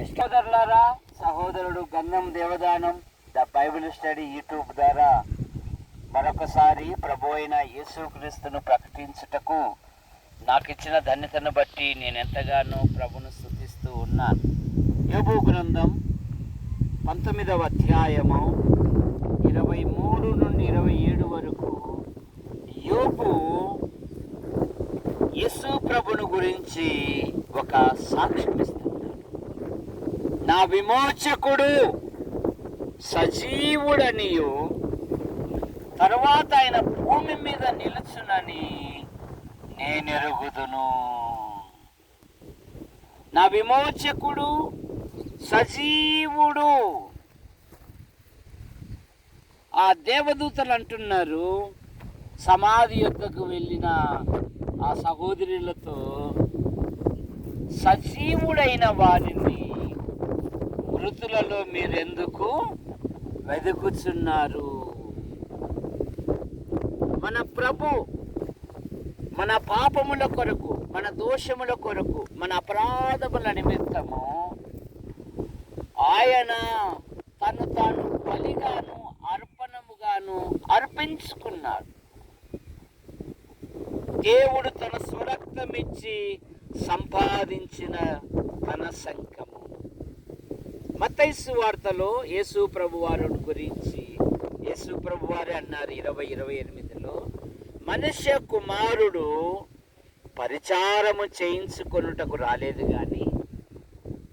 సహోదరులారా సహోదరుడు Gandham Devadanam the Bible study YouTube ద్వారా మరొకసారి ప్రభు అయిన యేసుక్రీస్తును ప్రకటించుటకు నాకు ఇచ్చిన ధన్యతను బట్టి నేను ఎంతగానో ప్రభును స్థుతిస్తూ ఉన్నాను. యోబు గ్రంథం పంతొమ్మిదవ అధ్యాయము ఇరవై మూడు నుండి ఇరవై ఏడు వరకు యోబు యేసు ప్రభును గురించి ఒక సాక్ష్యం ఇస్తాను నా విమోచకుడు సజీవుడనియు. తరువాత ఆయన భూమి మీద నిలుచునని నేనెరుగుదును. నా విమోచకుడు సజీవుడు. ఆ దేవదూతలు అంటున్నారు సమాధి యొక్కకు వెళ్ళిన ఆ సహోదరులతో సజీవుడైన వారిని వృత్తులలో మీరెందుకు వెదుకుచున్నారు మన ప్రభు మన పాపముల కొరకు మన దోషముల కొరకు మన అపరాధముల నిమిత్తము ఆయన తను తాను బలిగాను అర్పణముగాను అర్పించుకున్నాడు. దేవుడు తన స్వరక్తమిచ్చి సంపాదించిన తన సంకము మతైసు వార్తలో యేసు ప్రభు గురించి యేసు ప్రభువారు అన్నారు ఇరవై ఇరవై ఎనిమిదిలో మనుష్య కుమారుడు పరిచారము చేయించుకొనుటకు రాలేదు కానీ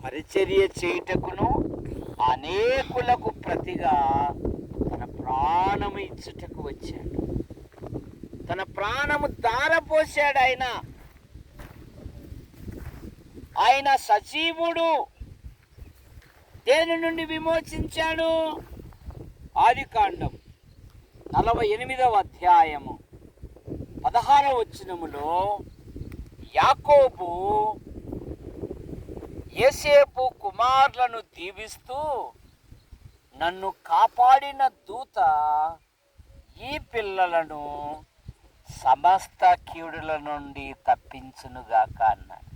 పరిచర్య చేయుటకును అనేకులకు ప్రతిగా తన ప్రాణము ఇచ్చుటకు వచ్చాడు. తన ప్రాణము దారపోసాడు ఆయన. ఆయన సజీవుడు. దేని నుండి విమోచించాడు? ఆదికాండం నలభై ఎనిమిదవ అధ్యాయము. పదహారవ వచ్చినములో యాకోబు ఏసేపు కుమారులను దీవిస్తూ నన్ను కాపాడిన దూత ఈ పిల్లలను సమస్త కీడుల నుండి తప్పించునుగాక అన్నాడు.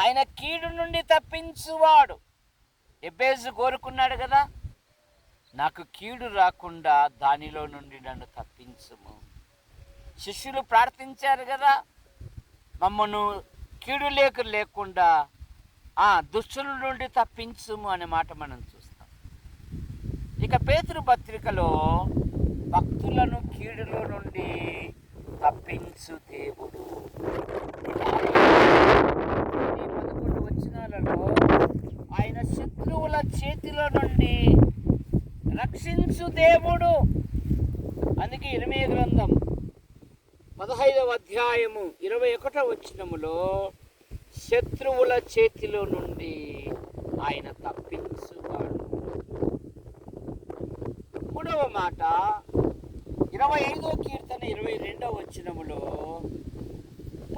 ఆయన కీడు నుండి తప్పించువాడు. ఎబేజు కోరుకున్నాడు కదా? నాకు కీడు రాకుండా దానిలో నుండి నన్ను తప్పించుము. శిష్యులు ప్రార్థించారు కదా? మమ్మను కీడు లేక లేకుండా ఆ దుష్టుల నుండి తప్పించుము అనే మాట మనం చూస్తాం. ఇక పేతురు పత్రికలో భక్తులను కీడులో నుండి తప్పించు దేవుడు. ఈ పదకొండు వచ్చినాలలో ఆయన శత్రువుల చేతిలో నుండి రక్షించు దేవుడు. అందుకే ఇరవై గ్రంథం పదహైదవ అధ్యాయము ఇరవై ఒకటో వచనములో శత్రువుల చేతిలో నుండి ఆయన తప్పించువాడు. మూడవ మాట ఇరవై ఐదో కీర్తన ఇరవై రెండవ వచనములో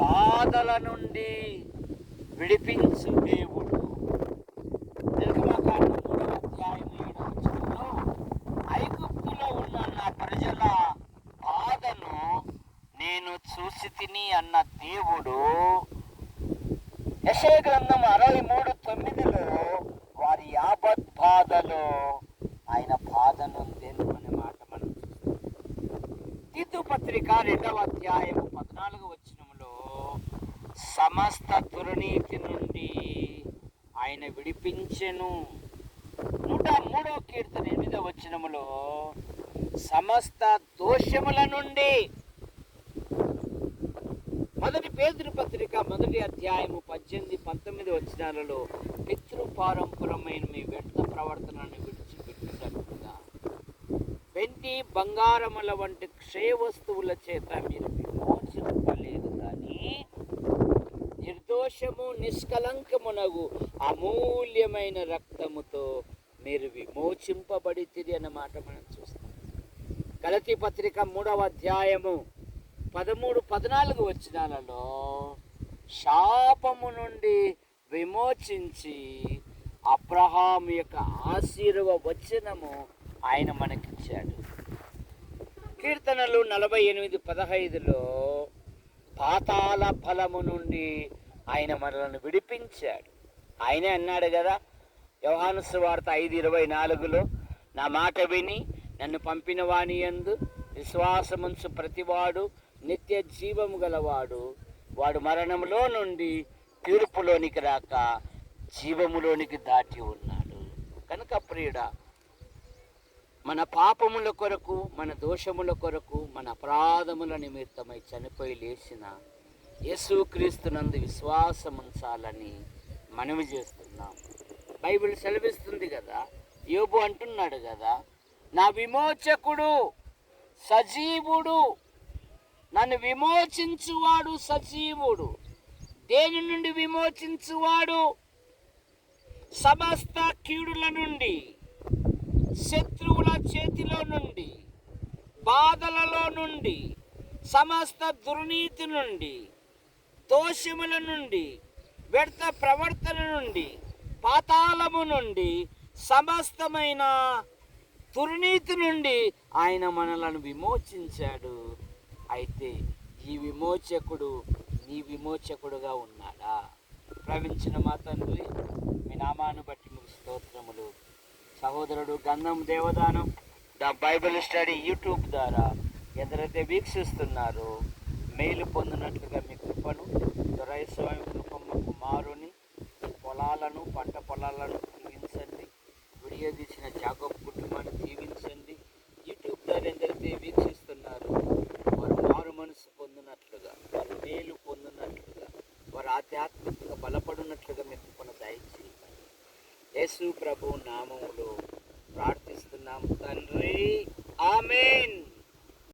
బాధల నుండి విడిపించు దేవుడు నిర్గమకాండం మూడవ అధ్యాయం ఏడవ వచనంలో ఐగుప్తులో ఉన్న నా ప్రజల బాధను నేను చూసి తిని అన్న దేవుడు యశయ గ్రంథం అరవై మూడు తొమ్మిదిలో వారి యావత్ బాధలో ఆయన బాధను అనే మాట మనం తిత్తు పత్రిక రెండవ అధ్యాయం పద్నాలుగు వచ్చినంలో సమస్త దుర్నీతి నుండి ఆయన విడిపించెను. నూట మూడవ కీర్తన ఎనిమిదవ వచనములో సమస్త దోషముల నుండి మొదటి పేదరి పత్రిక మొదటి అధ్యాయము పద్దెనిమిది పంతొమ్మిది వచ్చినాలలో పితృపారంపరమైన మీ వ్యర్థ ప్రవర్తనను విడిచిపెట్టుగా వెండి బంగారముల వంటి క్షయ వస్తువుల చేత మీరు విమోచింపలేదు కానీ నిర్దోషము నిష్కలంకమునగు అమూల్యమైన రక్తముతో మీరు విమోచింపబడి తిరిగి అన్నమాట మనం చూస్తాం. కలతి పత్రిక మూడవ అధ్యాయము పదమూడు పద్నాలుగు వచనాలలో శాపము నుండి విమోచించి అబ్రహాం యొక్క ఆశీర్వ వచనము ఆయన మనకిచ్చాడు. కీర్తనలు నలభై ఎనిమిది పదహైదులో పాతాల ఫలము నుండి ఆయన మనలను విడిపించాడు. ఆయనే అన్నాడు కదా యోహాను వార్త ఐదు ఇరవై నాలుగులో నా మాట విని నన్ను పంపిన వాణి యందు విశ్వాసముంచు ప్రతివాడు నిత్య జీవము గలవాడు. వాడు మరణంలో నుండి తీర్పులోనికి రాక జీవములోనికి దాటి ఉన్నాడు. కనుక ప్రియుడ మన పాపముల కొరకు మన దోషముల కొరకు మన అపరాధముల నిమిత్తమై చనిపోయి లేచిన యేసుక్రీస్తునందు విశ్వాసం ఉంచాలని మనవి చేస్తున్నాం. బైబిల్ సెలవిస్తుంది కదా యోబు అంటున్నాడు కదా నా విమోచకుడు సజీవుడు నన్ను విమోచించువాడు సజీవుడు. దేని నుండి విమోచించువాడు? సమస్త కీడుల నుండి శత్రువుల చేతిలో నుండి బాధలలో నుండి సమస్త దుర్నీతి నుండి దోషముల నుండి వ్యర్థ ప్రవర్తన నుండి పాతాళము నుండి సమస్తమైన దుర్నీతి నుండి ఆయన మనలను విమోచించాడు. అయితే ఈ విమోచకుడు నీ విమోచకుడుగా ఉన్నాడా? ప్రవించిన మా తండ్రి మీ నామాను బట్టి మీకు స్తోత్రములు. సహోదరుడు Gandham Devadanam the Bible study YouTube ద్వారా ఎందరైతే వీక్షిస్తున్నారో మేలు పొందినట్లుగా మీ కృపను దొరైస్వామి కృపమ్మ కుమారుని పొలాలను పంట పొలాలను కలిగించండి విడియదీసిన జాగోప్ కుటుంబాన్ని పొందినట్లుగా వారు మేలు పొందినట్లుగా వారు ఆధ్యాత్మికంగా బలపడినట్లుగా మీరు కొన దయచేయమని యేసు ప్రభు నామములో ప్రార్థిస్తున్నాము తండ్రి. ఆమెన్.